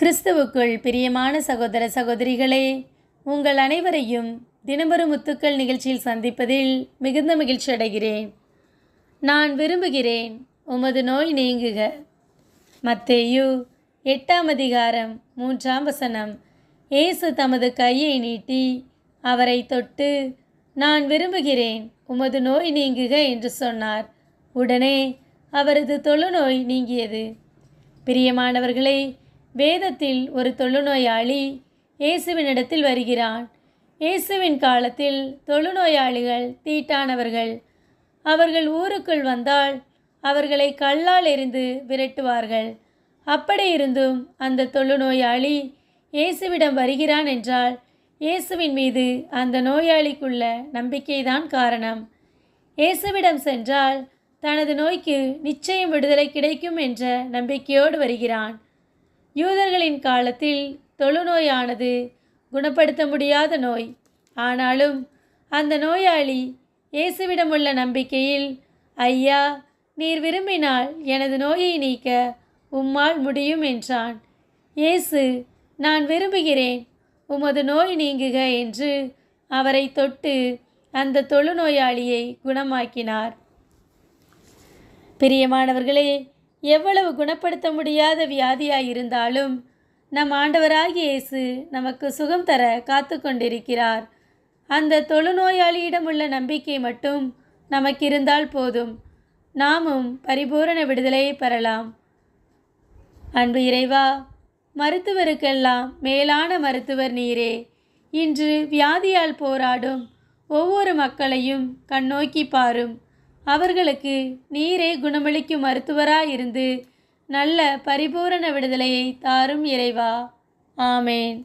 கிறிஸ்துவுக்குள் பிரியமான சகோதர சகோதரிகளே உங்கள் அனைவரையும் தினமொரு முத்துக்கள் நிகழ்ச்சியில் சந்திப்பதில் மிகுந்த மகிழ்ச்சி அடைகிறேன். நான் விரும்புகிறேன் உமது நோய் நீங்குக. மத்தேயு எட்டாம் அதிகாரம் மூன்றாம் வசனம். இயேசு தமது கையை நீட்டி அவரை தொட்டு நான் விரும்புகிறேன் உமது நோய் நீங்குக என்று சொன்னார். உடனே அவரது தொழுநோய் நீங்கியது. பிரியமானவர்களே வேதத்தில் ஒரு தொழுநோயாளி இயேசுவினிடத்தில் வருகிறான். இயேசுவின் காலத்தில் தொழுநோயாளிகள் தீட்டானவர்கள். அவர்கள் ஊருக்குள் வந்தால் அவர்களை கல்லால் எறிந்து விரட்டுவார்கள். அப்படி இருந்தும் அந்த தொழுநோயாளி இயேசுவிடம் வருகிறான் என்றால் இயேசுவின் மீது அந்த நோயாளிக்குள்ள நம்பிக்கைதான் காரணம். இயேசுவிடம் சென்றால் தனது நோய்க்கு நிச்சயம் விடுதலை கிடைக்கும் என்ற நம்பிக்கையோடு வருகிறான். யூதர்களின் காலத்தில் தொழுநோயானது குணப்படுத்த முடியாத நோய். ஆனாலும் அந்த நோயாளி இயேசுவிடம் உள்ள நம்பிக்கையில் ஐயா நீர் விரும்பினால் எனது நோயை நீக்க உம்மால் முடியும் என்றான். இயேசு நான் விரும்புகிறேன் உமது நோய் நீங்குக என்று அவரை தொட்டு அந்த தொழுநோயாளியை குணமாக்கினார். பிரியமானவர்களே எவ்வளவு குணப்படுத்த முடியாத வியாதியாயிருந்தாலும் நம் ஆண்டவராகிய இயேசு நமக்கு சுகம் தர காத்து கொண்டிருக்கிறார் அந்த தொழுநோயாளியிடம் உள்ள நம்பிக்கை மட்டும் நமக்கு இருந்தால் போதும். நாமும் பரிபூரண விடுதலையை பெறலாம். அன்பு இறைவா மருத்துவருக்கெல்லாம் மேலான மருத்துவர் நீரே. இன்று வியாதியால் போராடும் ஒவ்வொரு மக்களையும் கண்ணோக்கி பாரும். அவர்களுக்கு நீரே குணமளிக்கும் மருத்துவராயிருந்து நல்ல பரிபூரண விடுதலையை தாரும் இறைவா. ஆமேன்.